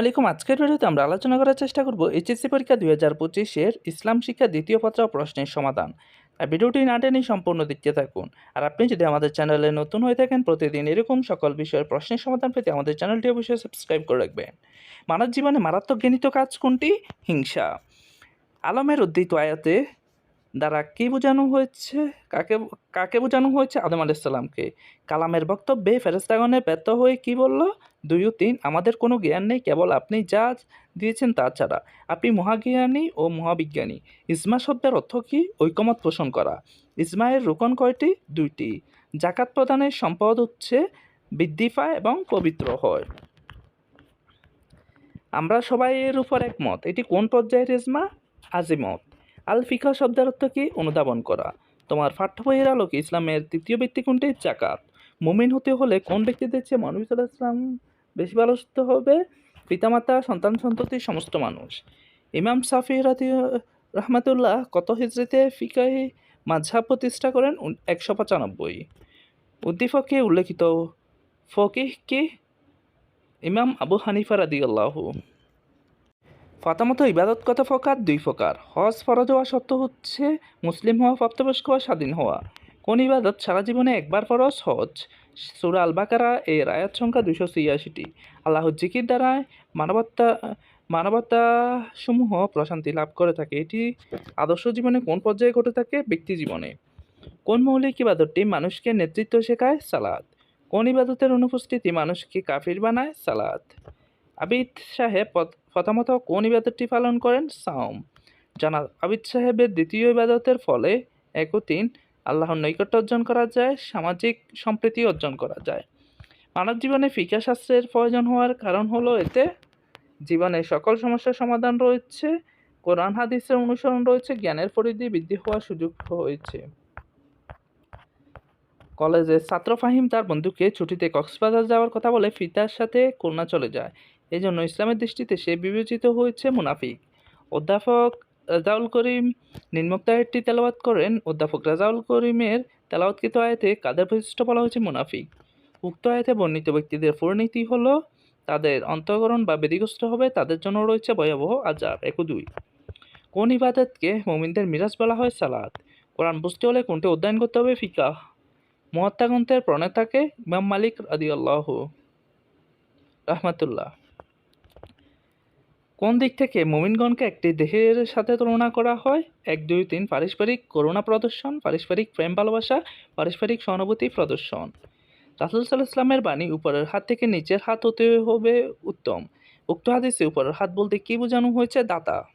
আলাইকুম, আজকের ভিডিওতে আমরা আলোচনা করার চেষ্টা করব এইচএসসি পরীক্ষা দুই হাজার পঁচিশের ইসলাম শিক্ষা দ্বিতীয় পত্র প্রশ্নের সমাধান। আর ভিডিওটি না টেনে সম্পূর্ণ দেখতে থাকুন। আর আপনি যদি আমাদের চ্যানেলে নতুন হয়ে থাকেন, প্রতিদিন এরকম সকল বিষয়ের প্রশ্নের সমাধান পেতে আমাদের চ্যানেলটি অবশ্যই সাবস্ক্রাইব করে রাখবেন। মানব জীবনে মারাত্মক ঘৃণিত কাজ কোনটি? হিংসা। আলমের উদ্ধৃত আয়াতে দ্বারা কী বোঝানো হয়েছে? কাকে কাকে বোঝানো হয়েছে? আদম আলাইসাল্লামকে কালামের বক্তব্যে ফেরেস্তাগণের ব্যর্থ হয়ে কি বলল? দুই ও তিন, আমাদের কোনো জ্ঞান নেই, কেবল আপনি যা দিয়েছেন তা ছাড়া। আপনি মহাজ্ঞানী ও মহাবিজ্ঞানী। ইসমা শব্দের অর্থ কী? ঐকমত পোষণ করা। ইসমায়ের রোকন কয়টি? দুইটি। জাকাত প্রদানের সম্পদ হচ্ছে বৃদ্ধি পায় এবং পবিত্র হয়। আমরা সবাই এর উপর একমত। এটি কোন পর্যায়ের ইসমা আজিমত। আল ফিকা শব্দের অর্থ কি? অনুধাবন করা। তোমার পাঠ্য বইয়ের আলোকে ইসলামের তৃতীয় ব্যক্তি কোনটি? জাকাত। মুমিন হতে হলে কোন ব্যক্তিদের চেয়ে সাল্লাহ ইসলাম বেশি ভালোবাসতে হবে? পিতামাতা, সন্তান সন্ততি, সমস্ত মানুষ। ইমাম সাফি রাতি রহমাতুল্লাহ কত হিজড়িতে ফিকাহি মাঝহাব প্রতিষ্ঠা করেন? একশো পঁচানব্বই। উদ্দীপকে উল্লেখিত ফকিহ কি ইমাম আবু হানিফা রাদি আল্লাহ প্রথমত ইবাদত কত প্রকার দুই প্রকার হজ ফরজ হওয়া সত্য হচ্ছে মুসলিম হওয়া, প্রাপ্তবয়স্ক হওয়া, স্বাধীন হওয়া। কোন ইবাদত সারা জীবনে একবার ফরজ, হজ। সুরা আল বাকারা এর আয়াত সংখ্যা দুশো ছিয়াশিটি। আল্লাহ জিকির মানবতা মানবতা সমূহ প্রশান্তি লাভ করে থাকে। এটি আদর্শ জীবনে কোন পর্যায়ে ঘটে থাকে? ব্যক্তি জীবনে। কোন মৌলিক ইবাদতটি মানুষকে নেতৃত্ব শেখায়? সালাদ কোন ইবাদতের অনুপস্থিতি মানুষকে কাফির বানায়? সালাদ আবিদ সাহেব প্রথ- প্রথমত কোন ইবাদতটি পালন করেন? সাওম। জানা আবিদ সাহেবের দ্বিতীয় ইবাদতের ফলে এক তিন আল্লাহর নৈকট্য অর্জন করা যায়, সামাজিক সম্প্রীতি অর্জন করা যায়। মানব জীবনে ফিকা শাস্ত্রের প্রয়োজন হওয়ার কারণ হলো এতে জীবনে সকল সমস্যার সমাধান রয়েছে, কোরআন, হাদিসের অনুসরণ রয়েছে, জ্ঞানের পরিধি বৃদ্ধি হওয়ার সুযোগ হয়েছে। কলেজের ছাত্র ফাহিম তার বন্ধুকে ছুটিতে কক্সবাজার যাওয়ার কথা বলে ফিতার সাথে খুলনা চলে যায়। এই জন্য ইসলামের দৃষ্টিতে সে বিবেচিত হয়েছে মুনাফিক। অধ্যাপক রাজাউল করিম নিম্নোক্ত আয়াতটি তেলাওয়াত করেন। অধ্যাপক রাজাউল করিমের তেলাওয়াতকৃত আয়াতে কাদের বৈশিষ্ট্য বলা হয়েছে? মুনাফিক। উক্ত আয়াতে বর্ণিত ব্যক্তিদের পরিণতি হলো, তাদের অন্তঃকরণ বা বেদিগ্রস্ত হবে, তাদের জন্য রয়েছে ভয়াবহ আজাব এক দুই। কোন ইবাদতকে মোমিনদের মিরাজ বলা হয়? সালাদ কোরআন বুঝতে হলে কোনটি অধ্যয়ন করতে হবে? ফিকা মহাত্মা গ্রন্থের প্রণেতাকে ইমাম মালিক আদি আল্লাহ রহমাতুল্লাহ। কোন দিক থেকে মোমিনগণকে একটি দেহের সাথে তুলনা করা হয়? এক, দুই, তিন, পারস্পরিক করুণা প্রদর্শন, পারস্পরিক প্রেম ভালোবাসা, পারস্পরিক সহানুভূতি প্রদর্শন। রাসুল সাল ইসলামের বাণী উপরের হাত থেকে নিচের হাত হতে হবে উত্তম। উক্ত হাদিসে উপরের হাত বলতে কী বোঝানো হয়েছে? দাতা।